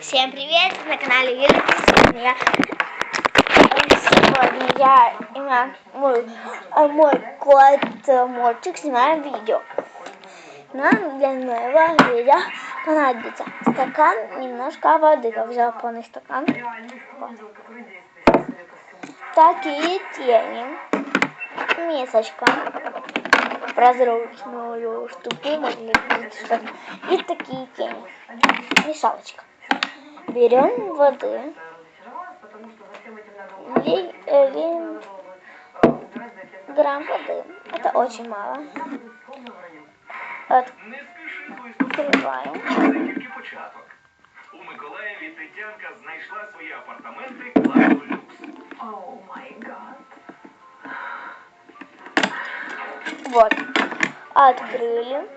Всем привет! На канале Юлия Кристина. Я... Сегодня я и мой, мой, а мой кот э, Морчик снимаем видео. Нам для моего видео понадобится стакан, немножко воды. Я взял полный стакан. Такие тени. Мисочка. Прозрачную штуку. И такие тени. Мешалочка Берем воды. Ли, э, ли, грамм воды. Это очень мало. Открываем. тільки початок. У Миколаєві Тетянка знайшла свої апартаменти класу люкс. О май гад. Вот. Открыли.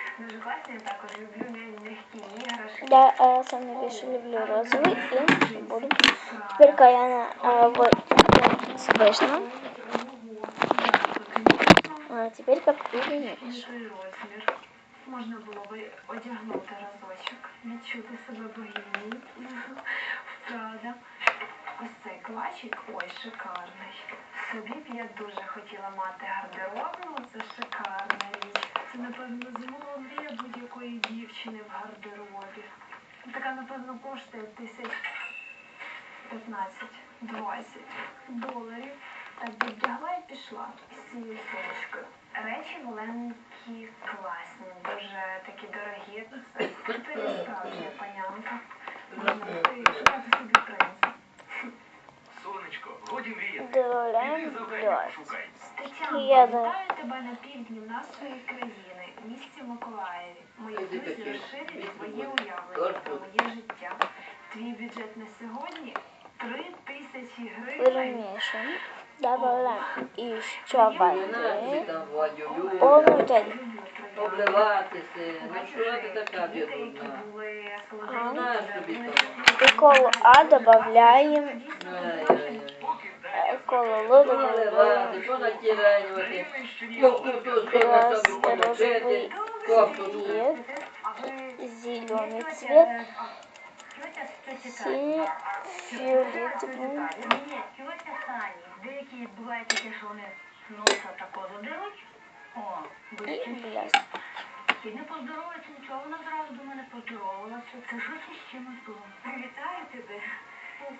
дуже класні. Я також люблю м'я- м'які іграшки. Я э, самый больше люблю розовый и буду. Теперь я на э, вот слышно. А теперь как видишь. Інший розмір. Можна було би одягнути разочок, відчути себе богинею. Правда. Ось цей клачик, ой, шикарний. Собі б я дуже хотіла мати гардеробну, це шикарна річ. Це, напевно, зимова мрія будь-якої дівчини в гардеробі. Така, напевно, коштує тисяч 15-20 доларів. Так би вдягла і пішла з цією сумочкою. Речі маленькі, класні, дуже такі дорогі. Це ти справжня панянка. Можна йти шукати собі принца. Тетяна, Я вітаю тебе на півдні нашої країни, місті Миколаєві. Мої друзі розширять твоє уявлення про моє життя. Твій бюджет на сьогодні три тисячі гривень. Перемешиваем. Добавляем еще Вона воды. там водю, Полную тянь. Люблю твоє обливатися. Ну Бачиш, що ти така діти, які бідна? були А. Знаєш тобі вони того. И колу А добавляем. Ай-яй-яй. э, Колу Л Що добавляем. наливати, що натіранювати? Приємний, що ні Ну, ну, тут треба Раз, собі полечити, розовий кофту. цвет, А ви зеленый тетя, цвет, е, а, тетя з тьоті Тані. синий, фиолетовый. Ні, тьотя Тані. Деякі бувають такі, що вони носа тако задеруть. О, и блядь. бляс. І не поздоровається нічого, вона зразу до мене поздоровалася. Це щось із чимось було. Привітаю тебе.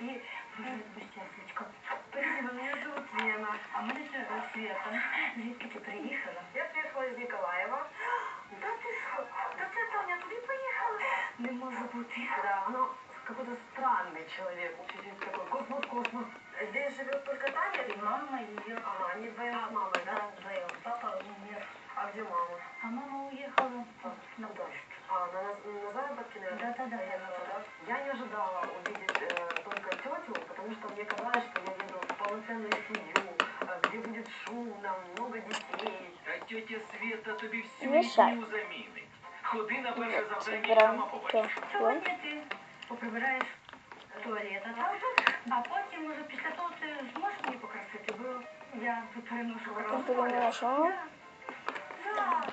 І привіт, безчасничко. Света. Звідки ти приїхала? Я приїхала з Ніколаєва. Да ти що? Да це Таня туди поїхала? Не може бути. Да, ну, какой-то странный человек. Очень такой космос-космос. Здесь живет только Таня? И мама ее. Ага, они вдвоем с мамой, да? Вдвоем. Папа умер. А где мама? А мама уехала на дождь. А, на, на заработки, наверное? Да, да, да. да. Я не ожидала увидеть э, только тетю, потому что мне казалось, что я еду в полноценную семью, э, где будет шумно, много детей. Та тетя Света тобі всю Мішай. сім'ю замінить. Ходи на перше завдання і Собираем сама побачиш. Сьогодні ти поприбираєш туалет, а там, а потім уже після того ти зможеш мені покрасити, бо я тут переношу красу. Перемешиваем.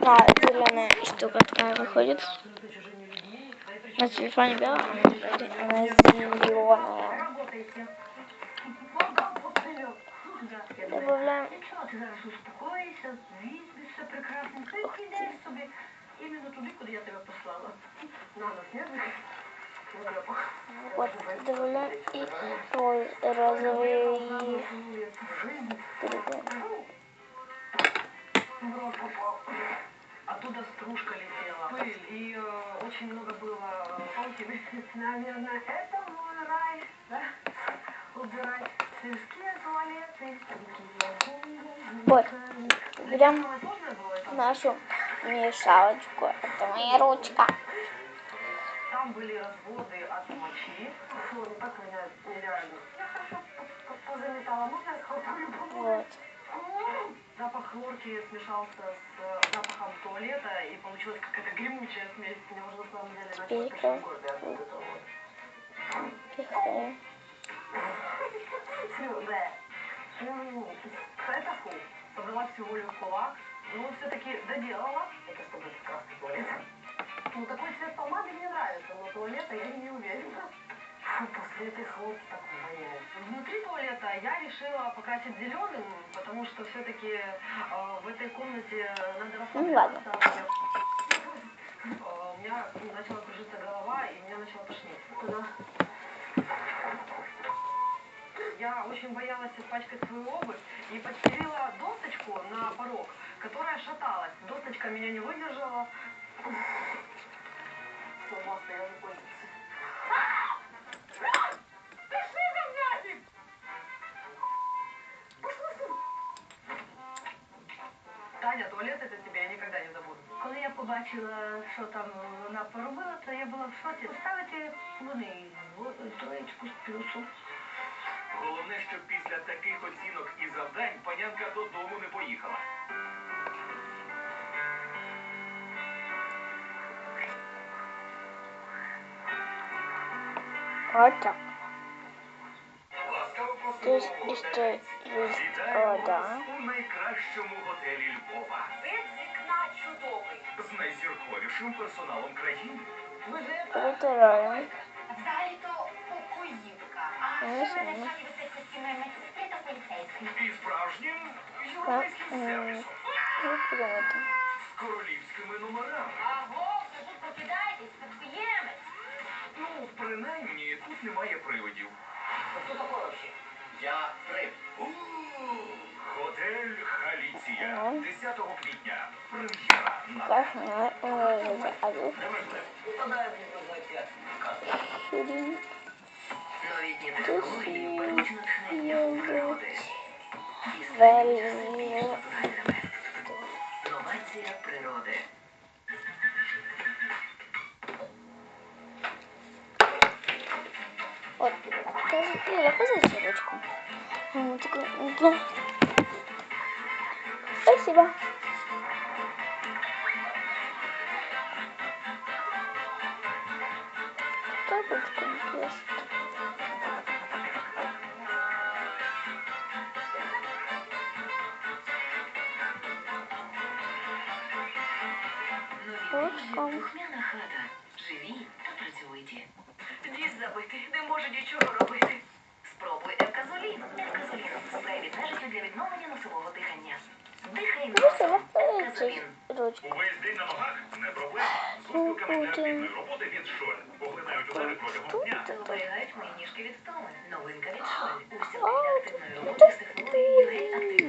А, зеленая штука такая выходит. На телефоне белая, а на телефоне она зеленая. не вот, добавляем и попал. Оттуда стружка летела, пыль, и э, очень много было паутины. Наверное, это мой рай, да? Убирать. Вот. Берем нашу мешалочку. Это моя ручка. Там были разводы от мочи. Так меня нереально. Я хорошо по- по- позаметала. Можно я схватаю Вот. Запах хлорки смешался с э, запахом туалета, и получилась какая-то гремучая смесь. Мне уже на самом деле начало тошнить горло от этого. Пихаем. М, Это фу. Собрала всю волю в кулак. Ну, все-таки доделала. Это чтобы это красный туалет. Ну, такой цвет помады мне нравится, но туалета я не уверена. Фу, после этой хлопки так воняет. Внутри туалета я решила покрасить зеленым, потому что все-таки в этой комнате надо Ну, ладно. расслабляться. Э, У меня начала кружиться голова, и меня начало тошнить. Куда? Я очень боялась испачкать свою обувь и подстелила досточку на порог, которая шаталась. Досточка меня не выдержала. Все, баста, я уже пользуюсь. Пішли за м'язик! Таня, туалет это тебе я никогда не забуду. Коли я побачила, що там вона поробила, то я була в шоці. Поставити вони в- троєчку з плюсу. Головне, щоб після таких оцінок і завдань панянка додому не поїхала. Вот так. Тут ще вода. у найкращому готелі Львова. Вид з вікна чудовий. З найзірковішим персоналом країни. Ви ж Протираємо. Взагалі-то покоївка. А Ну, що мене саме. взагалі висить костюми медсестри та поліцейської? І справжнім Так, європейським м, сервісом. і приймати. З королівськими номерами. Аго, ви тут прокидаєтесь, спадкоємець. Ну, принаймні, тут немає привидів. Хто такий вообще? Я Фред. Готель Галіція. Ага. 10 квітня. Прем'єра на Так, на э, а тут хрін. Новітні Тут технології беруть натхнення у природи. І Велі. створюють Новація природи. От, Іра, позичи ручку. Спасибо. Так, ручку есть. Нові Ручком. друзі, духмяна хата. Живі та працьовиті. Ніс забитий, не може нічого робити. Спробуй Евказолін. Евказолін – спрей від нежиттю для відновлення носового дихання. Дихай Просто носом. лапається Евказолін. Увесь ручку. день на ногах не проблема. З купілками для активної роботи від Шоль. Поглинають удари протягом дня. Оберігають мої ніжки від втоми. Новинка від Шоль. Усюди для активної роботи з технологією гель активно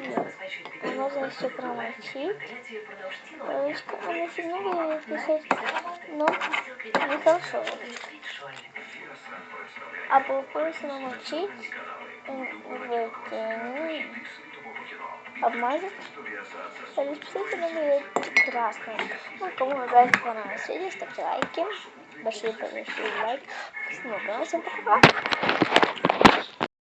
забезпечують підтримку Можна поверхні ще промочити. вентиляцію впродовж цілого дня. Ручка, а на финале писать, Після роботи ну, постілки для нехорошо. роботи від Шоль. а попросим намочить, вытяни, обмазать. Расписать будет красным. Ну, кому нравится понравилось видео, ставьте лайки. Большие большие лайки. Всем пока.